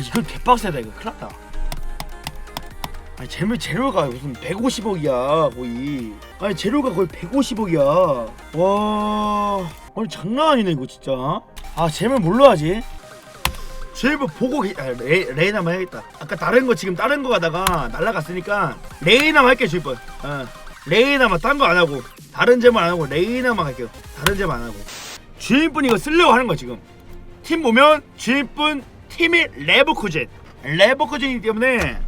이거 개빡세다 이거. 큰일 났다. 아니 재물 재료가 무슨 150억이야 거의. 아니 재료가 거의 150억이야. 와. 아니 장난 아니네 이거 진짜. 아 재물 뭘로 하지. 재물 보고 계- 아, 레, 레이나만 해야겠다. 아까 다른 거 지금 다른 거 가다가 날라갔으니까 레이나만 할게 주입번 어. 레이나만 딴 거 안 하고 다른 재물 안 하고 레이나만 할게요. 다른 재물 안 하고. 주인분 이거 쓰려고 하는 거 지금. 팀 보면 주인분 팀이 레버쿠젠 레버쿠젠이기 때문에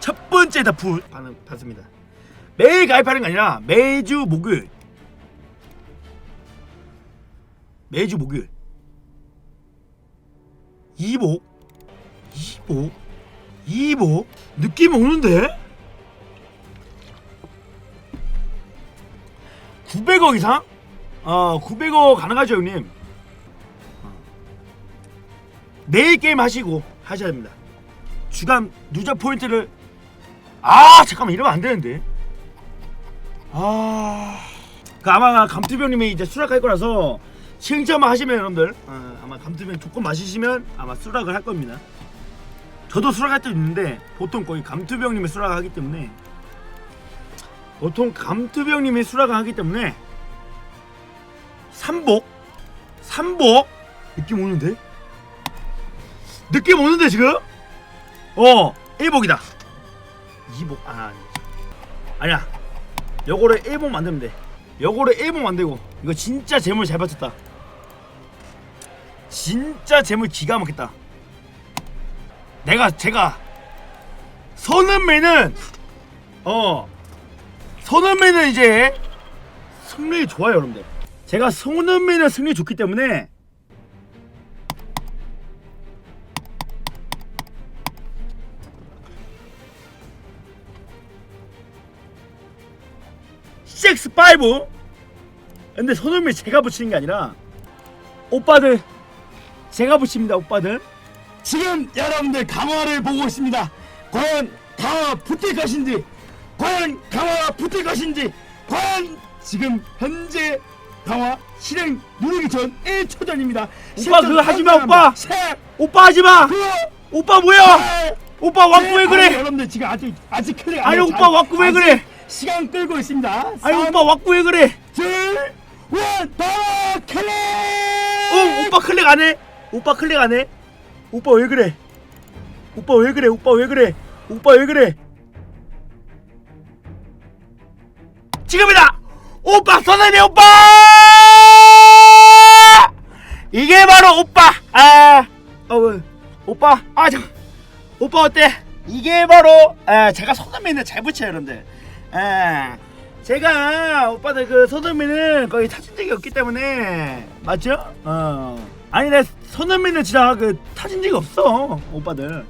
첫 번째 다프 받습니다. 매일 가입하는 게 아니라 매주 목요일. 매주 목요일. 이복. 이복. 이복. 느낌 오는데? 900억 이상? 어 900억 가능하죠 형님? 어. 내일 게임 하시고 하셔야 됩니다. 주간 누적 포인트를 아 잠깐만 이러면 안 되는데. 아. 그 아마 감투병님이 이제 수락할 거라서 신청만 하시면 여러분들 어, 아마 감투병 조건 마시시면 아마 수락을 할 겁니다. 저도 수락할 때 있는데 보통 거의 감투병님이 수락을 하기 때문에 보통 감투병님이 수락을 하기 때문에 삼복? 삼복? 느낌 오는데? 느낌 오는데 지금? 어 1복이다. 2복 아 아니. 아니야. 요거를 1복 만들면 돼. 요거를 1복 만들고 이거 진짜 재물 잘 받쳤다. 진짜 재물 기가 막혔다. 내가 제가 선은매는 어 손흥민은 이제 승리 좋아요 여러분들 제가 손흥민은 승리 좋기 때문에 식스 파이브 근데 손흥민 제가 붙이는 게 아니라 오빠들 제가 붙입니다 오빠들. 지금 여러분들 강화를 보고 있습니다. 과연 강화 붙을 것인지 과연 강화 붙을 것인지 과연 지금 현재 강화 실행 누르기 전 1초 전입니다 오빠 그거 하지 마 오빠 오빠 하지마 오빠 뭐야 오빠 왁구 왜 그래 여러분들 지금 아직 아직 클릭 안 아니. 오빠 왁구 왜 아직 그래 시간 끌고 있습니다. 아니 오빠 왁구 왜 그래 둘, 원, 더 클릭. 어 오빠 클릭 안 해? 오빠 클릭 안 해? 오빠 왜 그래? 오빠 왜 그래? 오빠 왜 그래? 오빠 왜 그래? 지금이다! 오빠 선생님 오빠! 이게 바로 오빠! 아, 어, 왜? 오빠, 아, 저, 오빠 어때? 이게 바로, 아, 제가 손흥민을 잘 붙여요, 여러분들. 아, 제가 오빠들 그 손흥민을 거의 타진 적이 없기 때문에 맞죠? 어. 아니 내 손흥민은 진짜 그 타진 적이 없어 오빠들.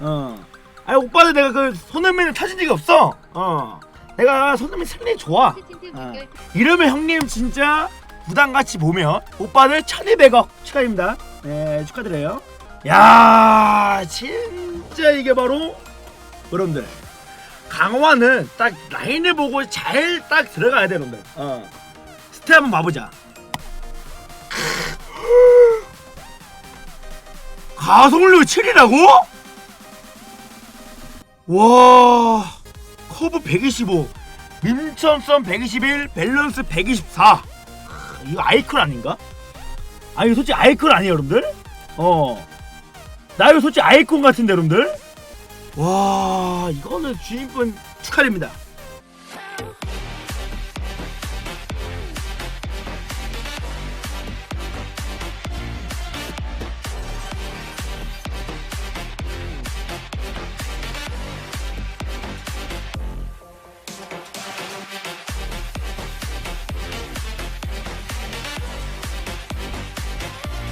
어. 아니 오빠들 내가 그 손흥민을 타진 적이 없어. 어. 내가 손흥민 승리 좋아. 어. 이러면 형님 진짜 부담 같이 보면 오빠들 1200억 축하드립니다. 네 축하드려요. 야 진짜 이게 바로 여러분들 강화는 딱 라인을 보고 잘 딱 들어가야 돼 여러분들 어. 스텝 한번 봐보자 가속률 7이라고? 와 커브 125 민천선 121 밸런스 124 크, 이거 아이콘 아닌가? 아 이거 솔직히 아이콘 아니에요 여러분들? 어나 이거 솔직히 아이콘 같은데 여러분들? 와 이거는 주인분 축하드립니다